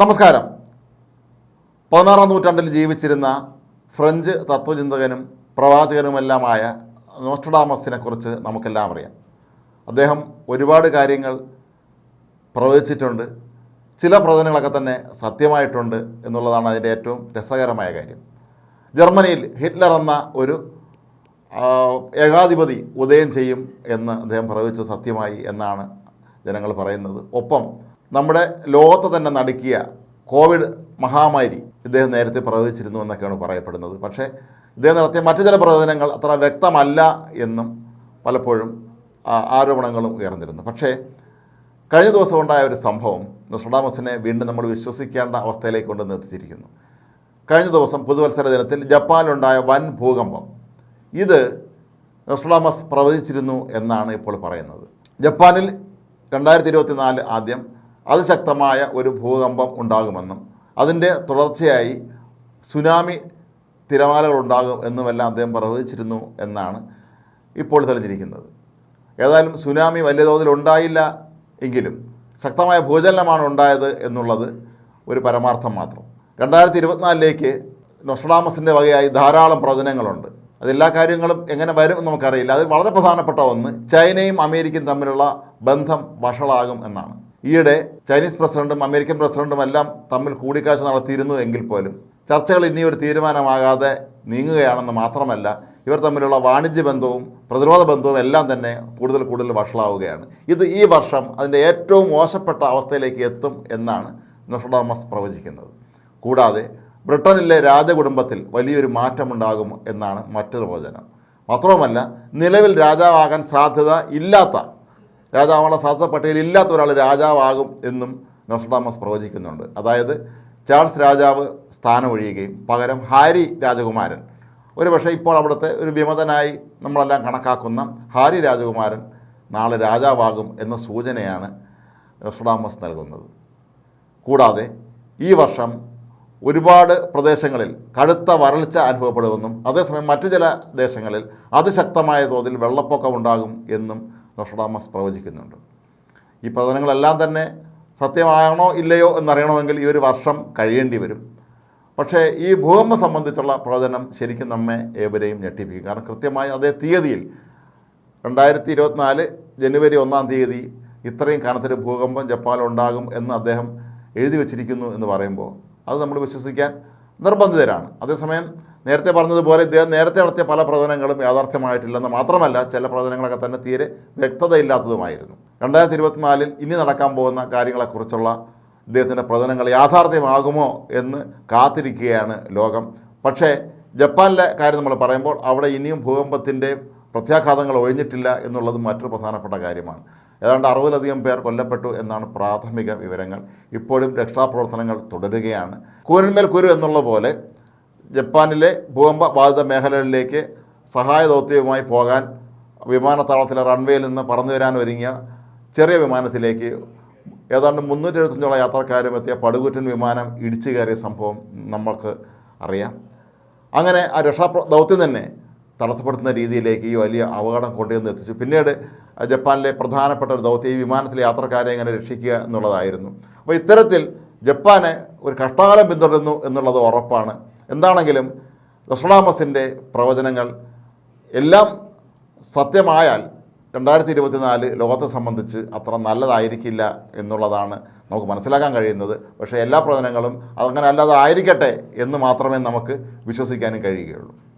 നമസ്കാരം. പതിനാറാം നൂറ്റാണ്ടിൽ ജീവിച്ചിരുന്ന ഫ്രഞ്ച് തത്വചിന്തകനും പ്രവാചകനുമെല്ലാമായ നോസ്ട്രഡാമസിനെ കുറിച്ച് നമുക്കെല്ലാം അറിയാം. അദ്ദേഹം ഒരുപാട് കാര്യങ്ങൾ പ്രവചിച്ചിട്ടുണ്ട്. ചില പ്രവചനങ്ങളൊക്കെ തന്നെ സത്യമായിട്ടുണ്ട് എന്നുള്ളതാണ് അതിന്റെ ഏറ്റവും രസകരമായ കാര്യം. ജർമ്മനിയിൽ ഹിറ്റ്ലർ എന്ന ഒരു ഏകാധിപതി ഉദയം ചെയ്യും എന്ന് അദ്ദേഹം പ്രവചിച്ച സത്യമായി എന്നാണ് ജനങ്ങൾ പറയുന്നത്. ഒപ്പം നമ്മുടെ ലോകത്തെ തന്നെ നടുക്കിയ കോവിഡ് മഹാമാരി ഇദ്ദേഹം നേരത്തെ പ്രവചിച്ചിരുന്നു എന്നൊക്കെയാണ് പറയപ്പെടുന്നത്. പക്ഷേ ഇദ്ദേഹം നടത്തിയ മറ്റു ചില പ്രവചനങ്ങൾ അത്ര വ്യക്തമല്ല എന്നും പലപ്പോഴും ആരോപണങ്ങളും ഉയർന്നിരുന്നു. പക്ഷേ കഴിഞ്ഞ ദിവസം ഉണ്ടായ ഒരു സംഭവം നസ്രഡാമസിനെ വീണ്ടും നമ്മൾ വിശ്വസിക്കേണ്ട അവസ്ഥയിലേക്ക് കൊണ്ടുവന്ന് എത്തിച്ചിരിക്കുന്നു കഴിഞ്ഞ ദിവസം പുതുവത്സര ദിനത്തിൽ ജപ്പാനിലുണ്ടായ വൻ ഭൂകമ്പം. ഇത് നൊസ്ട്രഡാമസ് പ്രവചിച്ചിരുന്നു എന്നാണ് ഇപ്പോൾ പറയുന്നത്. ജപ്പാനിൽ രണ്ടായിരത്തി ഇരുപത്തി നാല് ആദ്യം അതിശക്തമായ ഒരു ഭൂകമ്പം ഉണ്ടാകുമെന്നും അതിന്റെ തുടർച്ചയായി സുനാമി തിരമാലകൾ ഉണ്ടാകും എന്നുമെല്ലാം അദ്ദേഹം പ്രവചിച്ചിരുന്നു എന്നാണ് ഇപ്പോൾ തെളിഞ്ഞിരിക്കുന്നത്. ഏതായാലും സുനാമി വലിയ തോതിൽ ഉണ്ടായില്ല എങ്കിലും ശക്തമായ ഭൂചലനമാണ് ഉണ്ടായത് എന്നുള്ളത് ഒരു പരമാർത്ഥം മാത്രം. രണ്ടായിരത്തി ഇരുപത്തിനാലിലേക്ക് നൊസ്ട്രാമസിന്റെ വകയായി ധാരാളം പ്രവചനങ്ങളുണ്ട്. അതെല്ലാ കാര്യങ്ങളും എങ്ങനെ വരും എന്ന് നമുക്കറിയില്ല. അതിൽ വളരെ പ്രധാനപ്പെട്ട ഒന്ന് ചൈനയും അമേരിക്കയും തമ്മിലുള്ള ബന്ധം വഷളാകും എന്നാണ്. ഈയിടെ ചൈനീസ് പ്രസിഡന്റും അമേരിക്കൻ പ്രസിഡന്റും എല്ലാം തമ്മിൽ കൂടിക്കാഴ്ച നടത്തിയിരുന്നു എങ്കിൽ പോലും ചർച്ചകൾ ഇനി ഒരു തീരുമാനമാകാതെ നീങ്ങുകയാണെന്ന് മാത്രമല്ല ഇവർ തമ്മിലുള്ള വാണിജ്യ ബന്ധവും പ്രതിരോധ ബന്ധവും എല്ലാം തന്നെ കൂടുതൽ കൂടുതൽ വഷളാവുകയാണ്. ഇത് ഈ വർഷം അതിന്റെ ഏറ്റവും മോശപ്പെട്ട അവസ്ഥയിലേക്ക് എത്തും എന്നാണ് നൊഷഡോമസ് പ്രവചിക്കുന്നത്. കൂടാതെ ബ്രിട്ടനിലെ രാജകുടുംബത്തിൽ വലിയൊരു മാറ്റമുണ്ടാകും എന്നാണ് മറ്റൊരു പ്രവചനം. മാത്രവുമല്ല നിലവിൽ രാജാവാകാൻ സാധ്യത ഇല്ലാത്ത രാജാവാനുള്ള സാധ്യത പട്ടികയിൽ ഇല്ലാത്ത ഒരാൾ രാജാവാകും എന്നും നോസ്ട്രാമസ് പ്രവചിക്കുന്നുണ്ട്. അതായത് ചാൾസ് രാജാവ് സ്ഥാനമൊഴിയുകയും പകരം ഹാരി രാജകുമാരൻ. ഒരു പക്ഷേ ഇപ്പോൾ അവിടുത്തെ ഒരു വിമതനായി നമ്മളെല്ലാം കണക്കാക്കുന്ന ഹാരി രാജകുമാരൻ നാളെ രാജാവാകും എന്ന സൂചനയാണ് നോസ്ട്രാമസ് നൽകുന്നത്. കൂടാതെ ഈ വർഷം ഒരുപാട് പ്രദേശങ്ങളിൽ കടുത്ത വരൾച്ച അനുഭവപ്പെടുമെന്നും അതേസമയം മറ്റു ചില ദേശങ്ങളിൽ അതിശക്തമായ തോതിൽ വെള്ളപ്പൊക്കം ഉണ്ടാകും എന്നും നോസ്ട്രാമസ് പ്രവചിക്കുന്നുണ്ട്. ഈ പ്രവചനങ്ങളെല്ലാം തന്നെ സത്യമാണോ ഇല്ലയോ എന്നറിയണമെങ്കിൽ ഈ ഒരു വർഷം കഴിയേണ്ടി വരും. പക്ഷേ ഈ ഭൂകമ്പം സംബന്ധിച്ചുള്ള പ്രവചനം ശരിക്കും നമ്മെ ഏവരെയും ഞെട്ടിപ്പിക്കും. കാരണം കൃത്യമായി അതേ തീയതിയിൽ രണ്ടായിരത്തി ഇരുപത്തിനാല് ജനുവരി ഒന്നാം തീയതി ഇത്രയും കനത്തൊരു ഭൂകമ്പം ജപ്പാൻ ഉണ്ടാകും എന്ന് അദ്ദേഹം എഴുതി വച്ചിരിക്കുന്നു എന്ന് പറയുമ്പോൾ അത് നമ്മൾ വിശ്വസിക്കാൻ നിർബന്ധിതരാണ്. അതേസമയം നേരത്തെ പറഞ്ഞതുപോലെ ഇദ്ദേഹം നേരത്തെ നടത്തിയ പല പ്രവചനങ്ങളും യാഥാർത്ഥ്യമായിട്ടില്ലെന്ന് മാത്രമല്ല ചില പ്രവചനങ്ങളൊക്കെ തന്നെ തീരെ വ്യക്തതയില്ലാത്തതുമായിരുന്നു. രണ്ടായിരത്തി ഇരുപത്തിനാലിൽ ഇനി നടക്കാൻ പോകുന്ന കാര്യങ്ങളെക്കുറിച്ചുള്ള ഇദ്ദേഹത്തിന്റെ പ്രവചനങ്ങൾ യാഥാർത്ഥ്യമാകുമോ എന്ന് കാത്തിരിക്കുകയാണ് ലോകം. പക്ഷേ ജപ്പാനിലെ കാര്യം നമ്മൾ പറയുമ്പോൾ അവിടെ ഇനിയും ഭൂകമ്പത്തിന്റെ പ്രത്യാഘാതങ്ങൾ ഒഴിഞ്ഞിട്ടില്ല എന്നുള്ളത് മറ്റൊരു പ്രധാനപ്പെട്ട കാര്യമാണ്. ഏതാണ്ട് അറുപതിലധികം പേർ കൊല്ലപ്പെട്ടു എന്നാണ് പ്രാഥമിക വിവരങ്ങൾ. ഇപ്പോഴും രക്ഷാപ്രവർത്തനങ്ങൾ തുടരുകയാണ്. കൂരന്മേൽ കുരു എന്നുള്ള പോലെ ജപ്പാനിലെ ഭൂകമ്പ ബാധിത മേഖലകളിലേക്ക് സഹായ ദൗത്യവുമായി പോകാൻ വിമാനത്താവളത്തിലെ റൺവേയിൽ നിന്ന് പറന്നു വരാൻ ഒരുങ്ങിയ ചെറിയ വിമാനത്തിലേക്ക് ഏതാണ്ട് മുന്നൂറ്റി എഴുപത്തഞ്ചോളം യാത്രക്കാരും എത്തിയ പടുകുറ്റൻ വിമാനം ഇടിച്ചു കയറിയ സംഭവം നമ്മൾക്ക് അറിയാം. അങ്ങനെ ആ രക്ഷാ ദൗത്യം തന്നെ തടസ്സപ്പെടുത്തുന്ന രീതിയിലേക്ക് ഈ വലിയ അപകടം കൊണ്ടുവന്ന് എത്തിച്ചു. പിന്നീട് ജപ്പാനിലെ പ്രധാനപ്പെട്ട ഒരു ദൗത്യം ഈ വിമാനത്തിലെ യാത്രക്കാരെ എങ്ങനെ രക്ഷിക്കുക എന്നുള്ളതായിരുന്നു. അപ്പോൾ ഇത്തരത്തിൽ ജപ്പാന് ഒരു കഷ്ടകാലം പിന്തുടരുന്നു എന്നുള്ളത് ഉറപ്പാണ്. എന്താണെങ്കിലും റൊസ്ഡാമസിന്റെ പ്രവചനങ്ങൾ എല്ലാം സത്യമായാൽ രണ്ടായിരത്തി ഇരുപത്തിനാല് ലോകത്തെ സംബന്ധിച്ച് അത്ര നല്ലതായിരിക്കില്ല എന്നുള്ളതാണ് നമുക്ക് മനസ്സിലാക്കാൻ കഴിയുന്നത്. പക്ഷേ എല്ലാ പ്രവചനങ്ങളും അതങ്ങനെ അല്ലാതായിരിക്കട്ടെ എന്ന് മാത്രമേ നമുക്ക് വിശ്വസിക്കാനും കഴിയുകയുള്ളൂ.